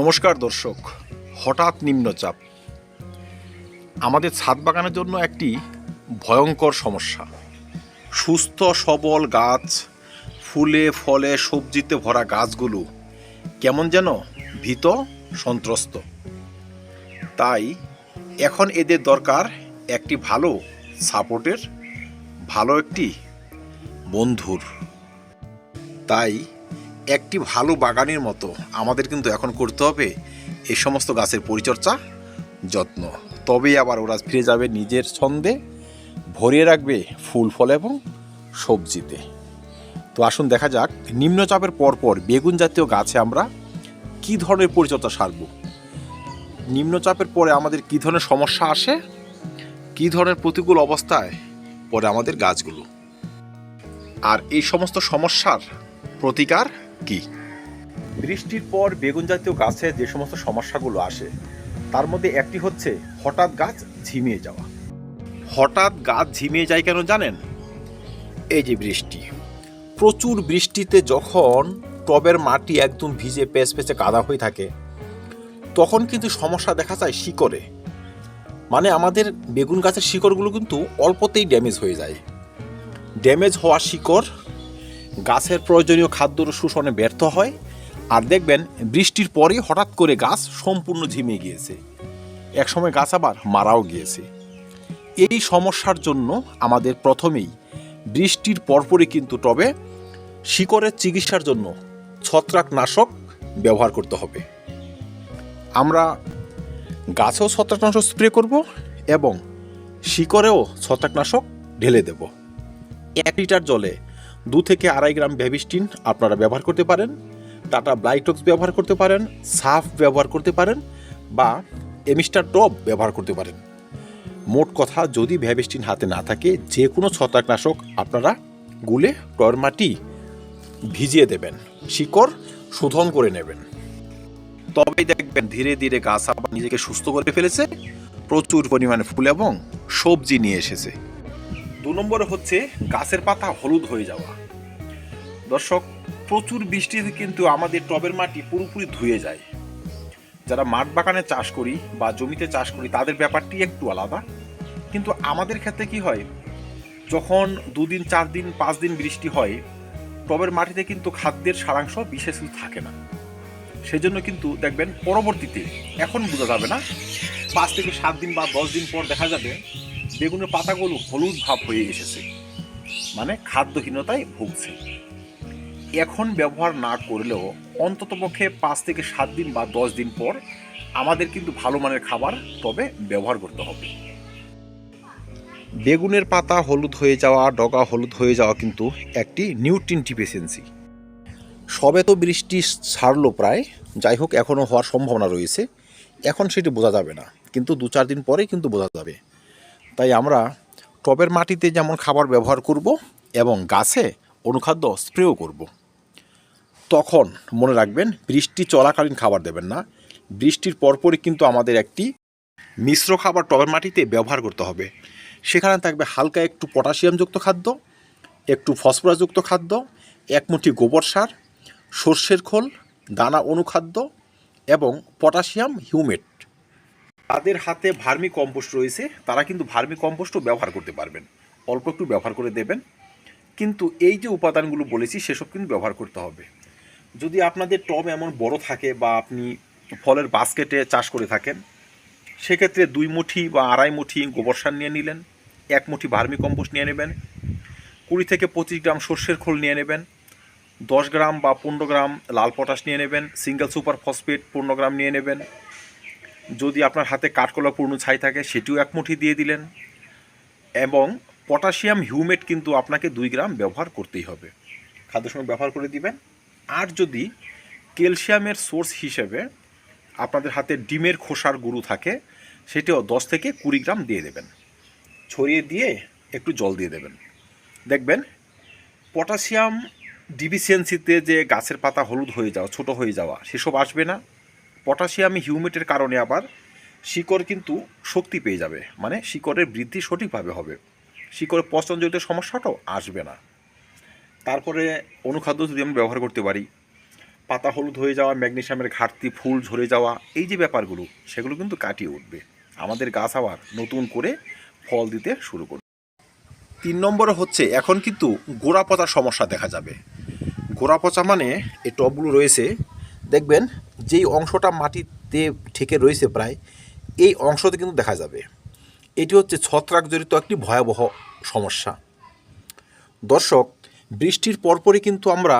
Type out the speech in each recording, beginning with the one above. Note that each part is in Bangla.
নমস্কার দর্শক, হঠাৎ নিম্নচাপ। আমাদের ছাদ বাগানের জন্য একটি ভয়ঙ্কর সমস্যা। সুস্থ, সবল গাছ, ফুলে, ফলে, সবজিতে ভরা গাছগুলো কেমন যেন ভীত, সন্ত্রস্ত। তাই এখন এদের দরকার একটি ভালো সাপোর্টের, ভালো একটি বন্ধুর। তাই একটি ভালো বাগানের মতো আমাদের কিন্তু এখন করতে হবে। এই সমস্ত গাছের পরিচর্যা যত্ন। তবেই আবার ওরা ফিরে যাবে নিজের ছন্দে, ভরিয়ে রাখবে ফুল, ফল এবং সবজিতে। তো আসুন দেখা যাক, নিম্নচাপের পরপর বেগুন জাতীয় গাছে আমরা কি ধরনের পরিচর্যা সারব? নিম্নচাপের পরে আমাদের কি ধরনের সমস্যা আসে? কি ধরনের প্রতিকূল অবস্থায় পরে আমাদের গাছগুলো? আর এই সমস্ত সমস্যার প্রতিকার কি? বৃষ্টির পর বেগুন জাতীয় গাছে যে সমস্ত সমস্যাগুলো আসে, তার মধ্যে একটি হচ্ছে হঠাৎ গাছ ঝিমিয়ে যাওয়া। হঠাৎ গাছ ঝিমিয়ে যায় কেন জানেন? এই যে বৃষ্টি। প্রচুর বৃষ্টিতে যখন টবের মাটি একদম ভিজে পেঁচ পেঁচে কাদা হয়ে থাকে, তখন কিন্তু সমস্যা দেখা যায় শিকড়ে। মানে আমাদের বেগুন গাছের শিকড়গুলো কিন্তু অল্পতেই ড্যামেজ হয়ে যায়। ড্যামেজ হওয়া শিকড় গাছের প্রয়োজনীয় খাদ্য শোষণে ব্যর্থ হয় আর দেখবেন বৃষ্টির পরে হঠাৎ করে গাছ সম্পূর্ণ ঝিমে গিয়েছে। একসময় গাছ আবার মারাও গিয়েছে। এই সমস্যার জন্য আমাদের প্রথমেই বৃষ্টির পরপরই কিন্তু টবে শিকড়ের চিকিৎসার জন্য ছত্রাকনাশক ব্যবহার করতে হবে। আমরা গাছেও ছত্রাকনাশক স্প্রে করব এবং শিকড়েও ছত্রাকনাশক ঢেলে দেব। এক লিটার জলে দু থেকে আড়াই গ্রাম ভ্যাবিস্টিন আপনারা ব্যবহার করতে পারেন, টাটা ব্লাইটক্স ব্যবহার করতে পারেন, সাফ ব্যবহার করতে পারেন, বা এমিস্টার টপ ব্যবহার করতে পারেন। মোট কথা, যদি ভ্যাবিস্টিন হাতে না থাকে যে কোনো ছত্রাকনাশক আপনারা গুলে টর মাটি ভিজিয়ে দেবেন, শিকড় শোধন করে নেবেন। তবেই দেখবেন ধীরে ধীরে গাছ আবার নিজেকে সুস্থ করে ফেলেছে, প্রচুর পরিমাণে ফুল এবং সবজি নিয়ে এসেছে। দু নম্বরে হচ্ছে গাছের পাতা হলুদ হয়ে যাওয়া। দর্শক, প্রচুর বৃষ্টিতে কিন্তু আমাদের টবের মাটি পুরোপুরি ধুয়ে যায়। যারা মাঠ বাগানে চাষ করি বা জমিতে চাষ করি, তাদের ব্যাপারটি একটু আলাদা। কিন্তু আমাদের ক্ষেত্রে কি হয়, যখন দুদিন চার দিন পাঁচ দিন বৃষ্টি হয়, টবের মাটিতে কিন্তু খাদ্যের সারাংশ বিশেষ কিছু থাকে না। সেজন্য কিন্তু দেখবেন পরবর্তীতে, এখন বোঝা যাবে না, পাঁচ থেকে সাত দিন বা দশ দিন পর দেখা যাবে বেগুনের পাতাগুলো হলুদ ভাব হয়ে এসেছে। মানে খাদ্যহীনতায় ভুগছে। এখন ব্যবহার না করলেও অন্ততপক্ষে পাঁচ থেকে সাত দিন বা দশ দিন পর আমাদের কিন্তু ভালো মানের খাবার তবে ব্যবহার করতে হবে। বেগুনের পাতা হলুদ হয়ে যাওয়া, ডগা হলুদ হয়ে যাওয়া কিন্তু একটি নিউট্রিন ডিফিসিয়েন্সি। সবে তো বৃষ্টি ছাড়লো প্রায়, যাই হোক এখনও হওয়ার সম্ভাবনা রয়েছে। এখন সেটি বোঝা যাবে না, কিন্তু দু চার দিন পরেই কিন্তু বোঝা যাবে। তাই আমরা টবের মাটিতে যেমন খাবার ব্যবহার করব এবং গাছে অনুখাদ্য স্প্রেও করব। তখন মনে রাখবেন বৃষ্টি চলাকালীন খাবার দেবেন না। বৃষ্টির পরপরই কিন্তু আমাদের একটি মিশ্র খাবার টবের মাটিতে ব্যবহার করতে হবে। সেখানে থাকবে হালকা একটু পটাশিয়ামযুক্ত খাদ্য, একটু ফসফরাসযুক্ত খাদ্য, এক মুঠি গোবর সার, সর্ষের খোল, দানা অনুখাদ্য এবং পটাশিয়াম হিউমেট তাদের হাতে ভার্মি কম্পোস্ট রয়েছে, তারা কিন্তু ভার্মি কম্পোস্টও ব্যবহার করতে পারবেন। অল্প একটু ব্যবহার করে দেবেন। কিন্তু এই যে উপাদানগুলো বলেছি, সেসব কিন্তু ব্যবহার করতে হবে। যদি আপনাদের টব এমন বড় থাকে বা আপনি ফলের বাস্কেটে চাষ করে থাকেন, সেক্ষেত্রে দুই মুঠি বা আড়াই মুঠি গোবর সার নিয়ে নিলেন, এক মুঠি ভার্মি কম্পোস্ট নিয়ে নেবেন, কুড়ি থেকে পঁচিশ গ্রাম সর্ষের খোল নিয়ে নেবেন, দশ গ্রাম বা পনেরো গ্রাম লাল পটাশ নিয়ে নেবেন, সিঙ্গেল সুপার ফসফেট পনেরো গ্রাম নিয়ে নেবেন যদি আপনার হাতে কাঠকলা পূর্ণ ছাই থাকে, সেটিও এক মুঠি দিয়ে দিলেন। এবং পটাশিয়াম হিউমেট কিন্তু আপনাকে দুই গ্রাম ব্যবহার করতেই হবে। খাদ্যের সময় ব্যবহার করে দিবেন। আর যদি ক্যালসিয়ামের সোর্স হিসেবে আপনাদের হাতে ডিমের খোসার গুঁড়ো থাকে, সেটিও দশ থেকে কুড়ি গ্রাম দিয়ে দেবেন। ছড়িয়ে দিয়ে একটু জল দিয়ে দেবেন। দেখবেন, পটাশিয়াম ডিফিসিয়েন্সিতে যে গাছের পাতা হলুদ হয়ে যাওয়া, ছোট হয়ে যাওয়া, সেসব আসবে না। পটাশিয়াম হিউমেটের কারণে আবার শিকড় কিন্তু শক্তি পেয়ে যাবে। মানে শিকড়ের বৃদ্ধি সঠিকভাবে হবে। শিকড়ের পচনজনিত সমস্যাটাও আসবে না। তারপরে অনুখাদ্য যদি আমরা ব্যবহার করতে পারি, পাতা হলুদ হয়ে যাওয়া, ম্যাগনেশিয়ামের ঘাটতি, ফুল ঝরে যাওয়া, এই যে ব্যাপারগুলো, সেগুলো কিন্তু কাটিয়ে উঠবে। আমাদের গাছ আবার নতুন করে ফল দিতে শুরু করবে। তিন নম্বরে হচ্ছে, এখন কিন্তু গোড়া পচার সমস্যা দেখা যাবে। গোড়া পচা মানে এই টবগুলো রয়েছে দেখবেন যেই অংশটা মাটিতে ঠেকে রয়েছে প্রায়, এই অংশতে কিন্তু দেখা যাবে। এটি হচ্ছে ছত্রাক জড়িত একটি ভয়াবহ সমস্যা। দর্শক, বৃষ্টির পরপরই কিন্তু আমরা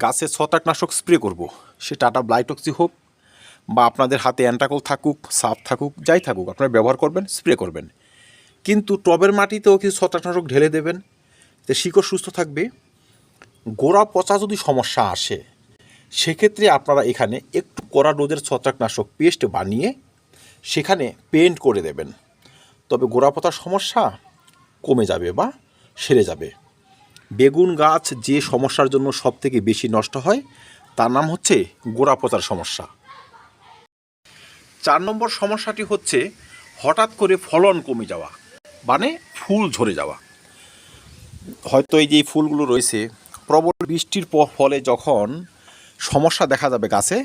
গাছে ছত্রাকনাশক স্প্রে করব। সে টাটা ব্লাইটক্সি হোক বা আপনাদের হাতে অ্যান্টাকল থাকুক, সাপ থাকুক, যাই থাকুক, আপনারা ব্যবহার করবেন, স্প্রে করবেন। কিন্তু টবের মাটিতেও কিছু ছত্রাকনাশক ঢেলে দেবেন যে শিকড় সুস্থ থাকবে। গোড়া পচা যদি সমস্যা আসে সেক্ষেত্রে আপনারা এখানে একটু কড়া ডোজের ছত্রাকনাশক পেস্ট বানিয়ে সেখানে পেন্ট করে দেবেন। তবে গোড়া পচার সমস্যা কমে যাবে বা সেরে যাবে। বেগুন গাছ যে সমস্যার জন্য সবথেকে বেশি নষ্ট হয়, তার নাম হচ্ছে গোড়া পচার সমস্যা। চার নম্বর সমস্যাটি হচ্ছে হঠাৎ করে ফলন কমে যাওয়া মানে ফুল ঝরে যাওয়া। হয়তো এই যে ফুলগুলো রয়েছে, প্রবল বৃষ্টির ফলে যখন সমস্যা দেখা যাবে গাছে,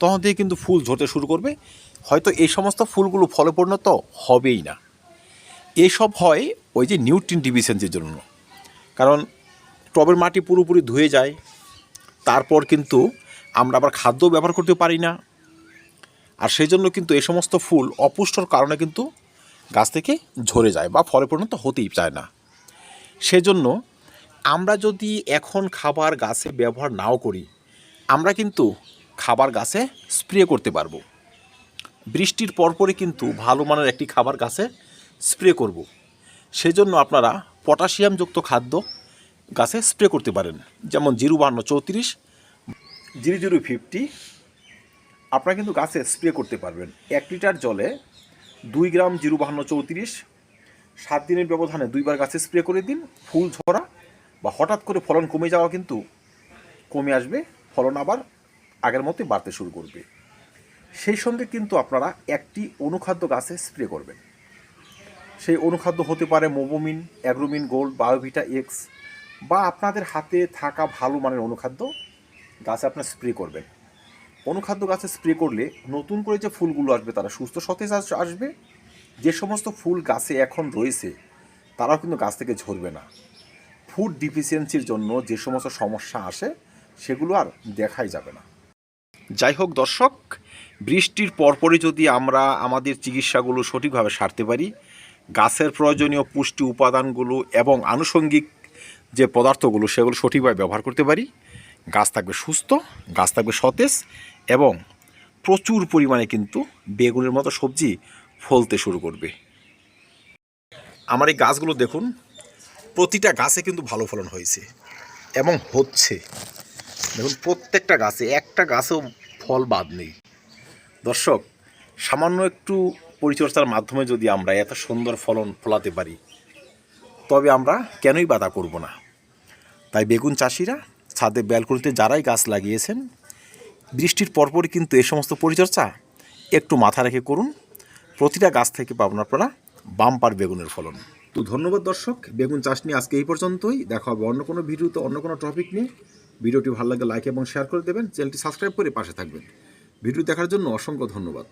তখন দিয়ে কিন্তু ফুল ঝরতে শুরু করবে। হয়তো এই সমস্ত ফুলগুলো ফলে পরিণত হবেই না। এসব হয় ওই যে নিউট্রিন ডিফিসিয়েন্সির জন্য। কারণ টবের মাটি পুরোপুরি ধুয়ে যায়, তারপর কিন্তু আমরা আবার খাদ্য ব্যবহার করতে পারি না। আর সেই জন্য কিন্তু এই সমস্ত ফুল অপুষ্টর কারণে কিন্তু গাছ থেকে ঝরে যায় বা ফলে পরিণত হতেই চায় না। সেজন্য আমরা যদি এখন খাবার গাছে ব্যবহার নাও করি আমরা কিন্তু খাবার গাছে স্প্রে করতে পারব। বৃষ্টির পরপরই কিন্তু ভালো মানের একটি খাবার গাছে স্প্রে করব। সেজন্য আপনারা পটাশিয়ামযুক্ত খাদ্য গাছে স্প্রে করতে পারেন। যেমন জিরো বান্ন চৌত্রিশ, জিরো জিরো ফিফটি, আপনারা কিন্তু গাছে স্প্রে করতে পারবেন। এক লিটার জলে দুই গ্রাম জিরো বাহান্ন চৌত্রিশ, সাত দিনের ব্যবধানে দুইবার গাছে স্প্রে করে দিন। ফুল ঝরা বা হঠাৎ করে ফলন কমে যাওয়া কিন্তু কমে আসবে। ফলন আবার আগের মতোই বাড়তে শুরু করবে। সেই সঙ্গে কিন্তু আপনারা একটি অনুখাদ্য গাছে স্প্রে করবেন। সেই অনুখাদ্য হতে পারে মোবোমিন অ্যাগ্রোমিন, গোল্ড, বায়োভিটা, এক্স বা আপনাদের হাতে থাকা ভালো মানের অনুখাদ্য গাছে আপনার স্প্রে করবেন। অনুখাদ্য গাছে স্প্রে করলে নতুন করে যে ফুলগুলো আসবে তারা সুস্থ সতেজ আস- আসবে। যে সমস্ত ফুল গাছে এখন রয়েছে, তারাও কিন্তু গাছ থেকে ঝরবে না। ফুড ডিফিসিয়েন্সির জন্য যে সমস্ত সমস্যা আসে সেগুলো আর দেখাই যাবে না। যাই হোক দর্শক, বৃষ্টির পরপরই যদি আমরা আমাদের চিকিৎসাগুলো সঠিকভাবে সারতে পারি, গাছের প্রয়োজনীয় পুষ্টি উপাদানগুলো এবং আনুষঙ্গিক যে পদার্থগুলো সেগুলো সঠিকভাবে ব্যবহার করতে পারি। গাছ থাকবে সুস্থ, গাছ থাকবে সতেজ এবং প্রচুর পরিমাণে কিন্তু বেগুনের মতো সবজি ফলতে শুরু করবে। আমার এই গাছগুলো দেখুন, প্রতিটা গাছে কিন্তু ভালো ফলন হয়েছে এবং হচ্ছে। দেখুন, প্রত্যেকটা গাছে, একটা গাছেও ফল বাদ নেই। দর্শক, সামান্য একটু পরিচর্যার মাধ্যমে যদি আমরা এত সুন্দর ফলন ফলাতে পারি, তবে আমরা কেনই বাধা করব না? তাই বেগুন চাষিরা, ছাদে ব্যালকনিতে যারাই গাছ লাগিয়েছেন, বৃষ্টির পরপরই কিন্তু এ সমস্ত পরিচর্যা একটু মাথা রেখে করুন। প্রতিটা গাছ থেকে পাবেন আপনারা বাম্পার বেগুনের ফলন। তো ধন্যবাদ দর্শক, বেগুন চাষ নিয়ে আজকে এই পর্যন্তই। দেখা হবে অন্য কোনো ভিডিওতে, অন্য কোনো টপিক নিয়ে। ভিডিওটি ভালো লাগলে লাইক এবং শেয়ার করে দেবেন। চ্যানেলটি সাবস্ক্রাইব করে পাশে থাকবেন। ভিডিও দেখার জন্য অসংখ্য ধন্যবাদ।